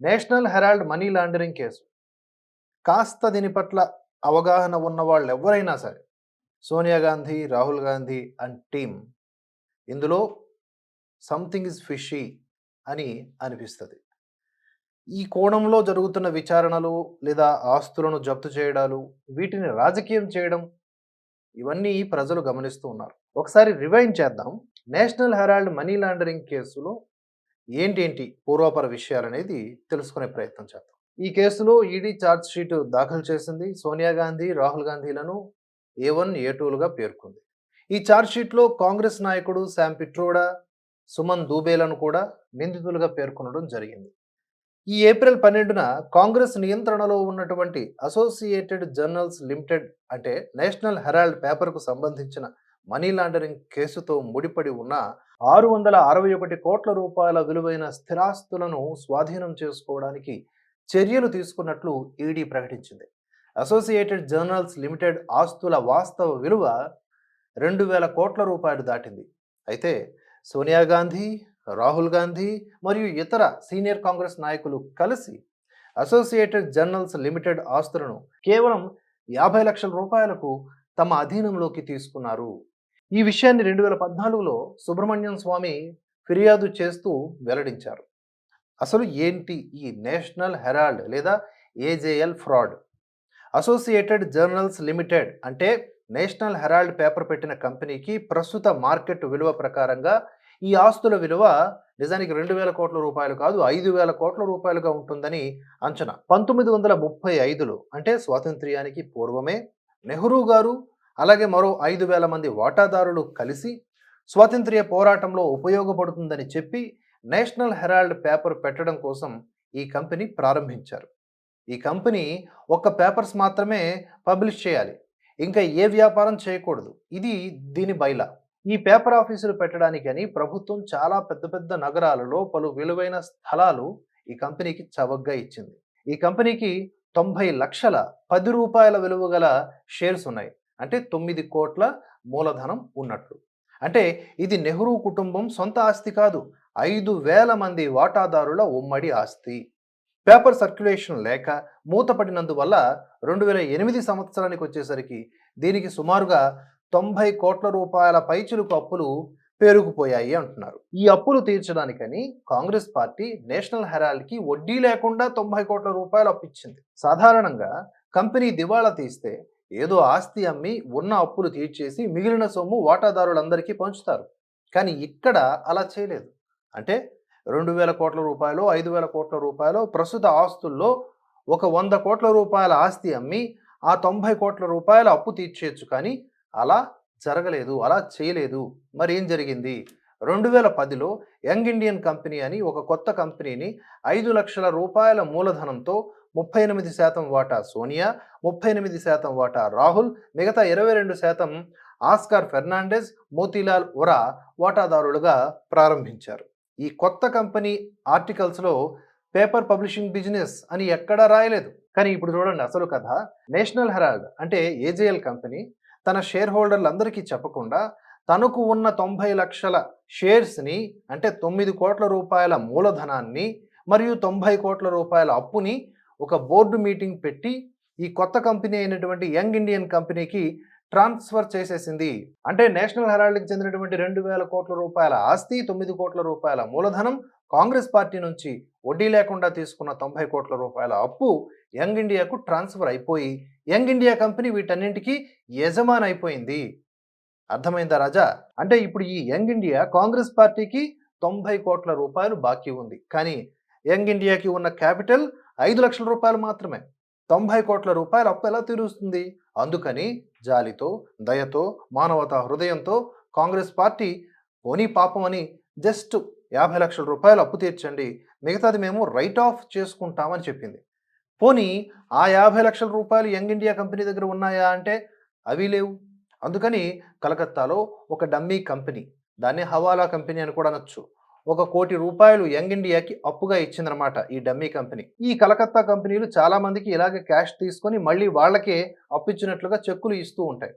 National Herald money laundering case. కాస్త దీని పట్ల అవగాహన ఉన్న వాళ్ళు ఎవరైనా సరే సోనియా గాంధీ రాహుల్ గాంధీ అండ్ టీమ్ ఇందులో సంథింగ్ ఇస్ ఫిషీ అని అనిపిస్తుంది. ఈ కోణంలో జరుగుతున్న విచారణలు లేదా ఆస్తులను జప్తు చేయడాలు వీటిని రాజకీయం చేయడం ఇవన్నీ ప్రజలు గమనిస్తూ ఉన్నారు. ఒకసారి రివైండ్ చేద్దాం. నేషనల్ హెరాల్డ్ మనీ లాండరింగ్ కేసులో ఏంటేంటి పూర్వాపర విషయాలు అనేది తెలుసుకునే ప్రయత్నం చేద్దాం. ఈ కేసులో ఈడీ ఛార్జ్ షీట్ దాఖలు చేసింది సోనియా గాంధీ రాహుల్ గాంధీలను ఏ వన్ ఏ టూలుగా పేర్కొంది. ఈ ఛార్జ్ షీట్లో కాంగ్రెస్ నాయకుడు శామ్ పిట్రోడా సుమన్ దూబేలను కూడా నిందితులుగా పేర్కొనడం జరిగింది. ఈ ఏప్రిల్ పన్నెండున కాంగ్రెస్ నియంత్రణలో ఉన్నటువంటి అసోసియేటెడ్ జర్నల్స్ లిమిటెడ్ అంటే నేషనల్ హెరాల్డ్ పేపర్కు సంబంధించిన మనీ లాండరింగ్ కేసుతో ముడిపడి ఉన్న ఆరు వందల అరవై ఒకటి కోట్ల రూపాయల విలువైన స్థిరాస్తులను స్వాధీనం చేసుకోవడానికి చర్యలు తీసుకున్నట్లు ఈడీ ప్రకటించింది. అసోసియేటెడ్ జర్నల్స్ లిమిటెడ్ ఆస్తుల వాస్తవ విలువ రెండు వేల కోట్ల రూపాయలు దాటింది. అయితే సోనియా గాంధీ రాహుల్ గాంధీ మరియు ఇతర సీనియర్ కాంగ్రెస్ నాయకులు కలిసి అసోసియేటెడ్ జర్నల్స్ లిమిటెడ్ ఆస్తులను కేవలం యాభై లక్షల రూపాయలకు తమ అధీనంలోకి తీసుకున్నారు. ఈ విషయాన్ని రెండు వేల పద్నాలుగులో సుబ్రహ్మణ్యం స్వామి ఫిర్యాదు చేస్తూ వెల్లడించారు. అసలు ఏంటి ఈ నేషనల్ హెరాల్డ్ లేదా AJL fraud? Associated Journals Limited అంటే నేషనల్ హెరాల్డ్ పేపర్ పెట్టిన కంపెనీకి ప్రస్తుత మార్కెట్ విలువ ప్రకారంగా ఈ ఆస్తుల విలువ నిజానికి రెండు వేల కోట్ల రూపాయలు కాదు ఐదు వేల కోట్ల రూపాయలుగా ఉంటుందని అంచనా. పంతొమ్మిది వందల ముప్పై ఐదులో అంటే స్వాతంత్ర్యానికి పూర్వమే నెహ్రూ గారు అలాగే మరో ఐదు వేల మంది వాటాదారులు కలిసి స్వాతంత్ర్య పోరాటంలో ఉపయోగపడుతుందని చెప్పి నేషనల్ హెరాల్డ్ పేపర్ పెట్టడం కోసం ఈ కంపెనీ ప్రారంభించారు. ఈ కంపెనీ ఒక్క పేపర్స్ మాత్రమే పబ్లిష్ చేయాలి. ఇంకా ఏ వ్యాపారం చేయకూడదు. ఇది దీని బయల ఈ పేపర్ ఆఫీసులు పెట్టడానికి అని ప్రభుత్వం చాలా పెద్ద పెద్ద నగరాలలో పలు విలువైన స్థలాలు ఈ కంపెనీకి చవగ్గా ఇచ్చింది. ఈ కంపెనీకి తొంభై లక్షల పది రూపాయల విలువ గల షేర్స్ ఉన్నాయి. అంటే తొమ్మిది కోట్ల మూలధనం ఉన్నట్లు. అంటే ఇది నెహ్రూ కుటుంబం సొంత ఆస్తి కాదు ఐదు వేల మంది వాటాదారుల ఉమ్మడి ఆస్తి. పేపర్ సర్క్యులేషన్ లేక మూతపడినందువల్ల రెండు వేల ఎనిమిది సంవత్సరానికి వచ్చేసరికి దీనికి సుమారుగా తొంభై కోట్ల రూపాయల పైచులకు అప్పులు పేరుకుపోయాయి అంటున్నారు. ఈ అప్పులు తీర్చడానికని కాంగ్రెస్ పార్టీ నేషనల్ హెరాల్డ్కి వడ్డీ లేకుండా తొంభై కోట్ల రూపాయలు అప్పిచ్చింది సాధారణంగా కంపెనీ దివాళా తీస్తే ఏదో ఆస్తి అమ్మి ఉన్న అప్పులు తీర్చేసి మిగిలిన సొమ్ము వాటాదారులందరికీ పంచుతారు. కానీ ఇక్కడ అలా చేయలేదు. అంటే రెండు వేల కోట్ల రూపాయలు ఐదు వేల కోట్ల రూపాయలు ప్రస్తుత ఆస్తుల్లో ఒక వంద కోట్ల రూపాయల ఆస్తి అమ్మి ఆ తొంభై కోట్ల రూపాయల అప్పు తీర్చేయచ్చు కానీ అలా జరగలేదు అలా చేయలేదు. మరి ఏం జరిగింది? రెండు వేల పదిలో యంగ్ ఇండియన్ కంపెనీ అని ఒక కొత్త కంపెనీని ఐదు లక్షల రూపాయల మూలధనంతో ముప్పై ఎనిమిది శాతం వాటా సోనియా ముప్పై ఎనిమిది శాతం వాటా రాహుల్ మిగతా ఇరవై రెండు శాతం ఆస్కార్ ఫెర్నాండెస్ మోతీలాల్ ఒరా వాటాదారులుగా ప్రారంభించారు. ఈ కొత్త కంపెనీ ఆర్టికల్స్లో పేపర్ పబ్లిషింగ్ బిజినెస్ అని ఎక్కడా రాయలేదు. కానీ ఇప్పుడు చూడండి అసలు కథ. నేషనల్ హెరాల్డ్ అంటే ఏజేఎల్ కంపెనీ తన షేర్ హోల్డర్లందరికీ చెప్పకుండా తనకు ఉన్న తొంభై లక్షల షేర్స్ని అంటే తొమ్మిది కోట్ల రూపాయల మూలధనాన్ని మరియు తొంభై కోట్ల రూపాయల అప్పుని ఒక బోర్డు మీటింగ్ పెట్టి ఈ కొత్త కంపెనీ అయినటువంటి యంగ్ ఇండియన్ కంపెనీకి ట్రాన్స్ఫర్ చేసేసింది. అంటే నేషనల్ హెరాల్డ్కి చెందినటువంటి రెండు వేల కోట్ల రూపాయల ఆస్తి తొమ్మిది కోట్ల రూపాయల మూలధనం కాంగ్రెస్ పార్టీ నుంచి వడ్డీ లేకుండా తీసుకున్న తొంభై కోట్ల రూపాయల అప్పు యంగ్ ఇండియాకు ట్రాన్స్ఫర్ అయిపోయి యంగ్ ఇండియా కంపెనీ వీటన్నింటికి యజమాని అయిపోయింది. అర్థమైందా రాజా? అంటే ఇప్పుడు ఈ యంగ్ ఇండియా కాంగ్రెస్ పార్టీకి తొంభై కోట్ల రూపాయలు బాకీ ఉంది. కానీ యంగ్ ఇండియాకి ఉన్న క్యాపిటల్ ఐదు లక్షల రూపాయలు మాత్రమే. తొంభై కోట్ల రూపాయలు అప్పు ఎలా తీరుస్తుంది? అందుకని జాలితో దయతో మానవతా హృదయంతో కాంగ్రెస్ పార్టీ పోనీ పాపం అని జస్ట్ యాభై లక్షల రూపాయలు అప్పు తీర్చండి. మిగతాది మేము రైట్ ఆఫ్ చేసుకుంటామని చెప్పింది. పోనీ ఆ యాభై లక్షల రూపాయలు యంగ్ ఇండియా కంపెనీ దగ్గర ఉన్నాయా అంటే అవి లేవు. అందుకని కలకత్తాలో ఒక డమ్మీ కంపెనీ దాన్ని హవాలా కంపెనీ అని కూడా అనొచ్చు. ఒక కోటి రూపాయలు యంగ్ ఇండియాకి అప్పుగా ఇచ్చిందనమాట ఈ డమ్మీ కంపెనీ. ఈ కలకత్తా కంపెనీలు చాలా మందికి ఇలాగే క్యాష్ తీసుకొని మళ్ళీ వాళ్ళకే అప్పిచ్చినట్లుగా చెక్కులు ఇస్తూ ఉంటాయి.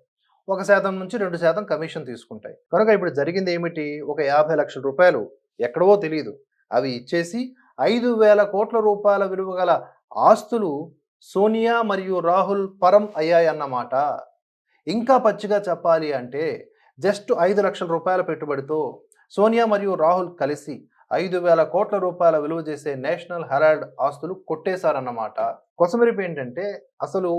ఒక శాతం నుంచి రెండు శాతం కమిషన్ తీసుకుంటాయి. కనుక ఇప్పుడు జరిగింది ఏమిటి? ఒక యాభై లక్షల రూపాయలు ఎక్కడవో తెలియదు అవి ఇచ్చేసి ఐదు వేల కోట్ల రూపాయల విలువ గల ఆస్తులు సోనియా మరియు రాహుల్ పరం అయ్యాయన్నమాట. ఇంకా పచ్చిగా చెప్పాలి అంటే జస్ట్ ఐదు లక్షల రూపాయల పెట్టుబడితో సోనియా మరియు రాహుల్ కలిసి ఐదు వేల కోట్ల రూపాయల విలువ చేసే నేషనల్ హెరాల్డ్ ఆస్తులు కొట్టేశారన్నమాట. కొసమెరిపి ఏంటంటే అసలు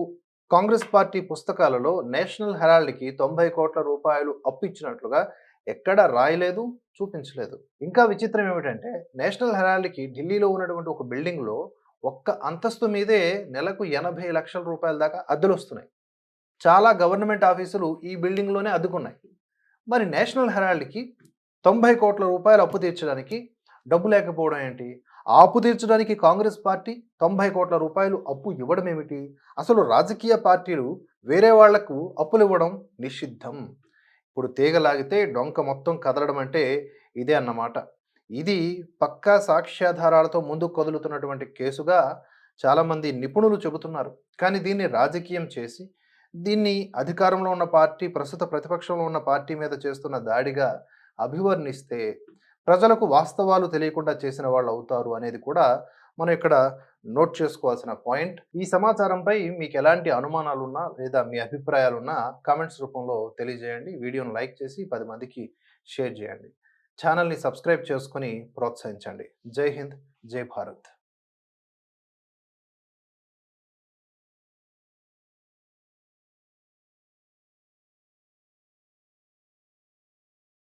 కాంగ్రెస్ పార్టీ పుస్తకాలలో నేషనల్ హెరాల్డ్కి తొంభై కోట్ల రూపాయలు అప్పు ఇచ్చినట్లుగా ఎక్కడ రాయలేదు చూపించలేదు. ఇంకా విచిత్రం ఏమిటంటే నేషనల్ హెరాల్డ్కి ఢిల్లీలో ఉన్నటువంటి ఒక బిల్డింగ్లో ఒక్క అంతస్తు మీదే నెలకు ఎనభై లక్షల రూపాయల దాకా అద్దెలు వస్తున్నాయి. చాలా గవర్నమెంట్ ఆఫీసులు ఈ బిల్డింగ్లోనే అద్దుకున్నాయి. మరి నేషనల్ హెరాల్డ్కి తొంభై కోట్ల రూపాయలు అప్పు తీర్చడానికి డబ్బు లేకపోవడం ఏంటి? ఆ అప్పు తీర్చడానికి కాంగ్రెస్ పార్టీ తొంభై కోట్ల రూపాయలు అప్పు ఇవ్వడం ఏమిటి? అసలు రాజకీయ పార్టీలు వేరే వాళ్ళకు అప్పులు ఇవ్వడం నిషిద్ధం. ఇప్పుడు తీగలాగితే డొంక మొత్తం కదలడం అంటే ఇదే అన్నమాట. ఇది పక్కా సాక్ష్యాధారాలతో ముందుకు కదులుతున్నటువంటి కేసుగా చాలామంది నిపుణులు చెబుతున్నారు. కానీ దీన్ని రాజకీయం చేసి దీన్ని అధికారంలో ఉన్న పార్టీ ప్రస్తుత ప్రతిపక్షంలో ఉన్న పార్టీ మీద చేస్తున్న దాడిగా అభివర్ణిస్తే ప్రజలకు వాస్తవాలు తెలియకుండా చేసిన వాళ్ళు అవుతారు అనేది కూడా మనం ఇక్కడ నోట్ చేసుకోవాల్సిన పాయింట్. ఈ సమాచారంపై మీకు ఎలాంటి అనుమానాలున్నా లేదా మీ అభిప్రాయాలున్నా కామెంట్స్ రూపంలో తెలియజేయండి. వీడియోను లైక్ చేసి పది మందికి షేర్ చేయండి. ఛానల్ని సబ్స్క్రైబ్ చేసుకొని ప్రోత్సహించండి. జై హింద్ జై భారత్.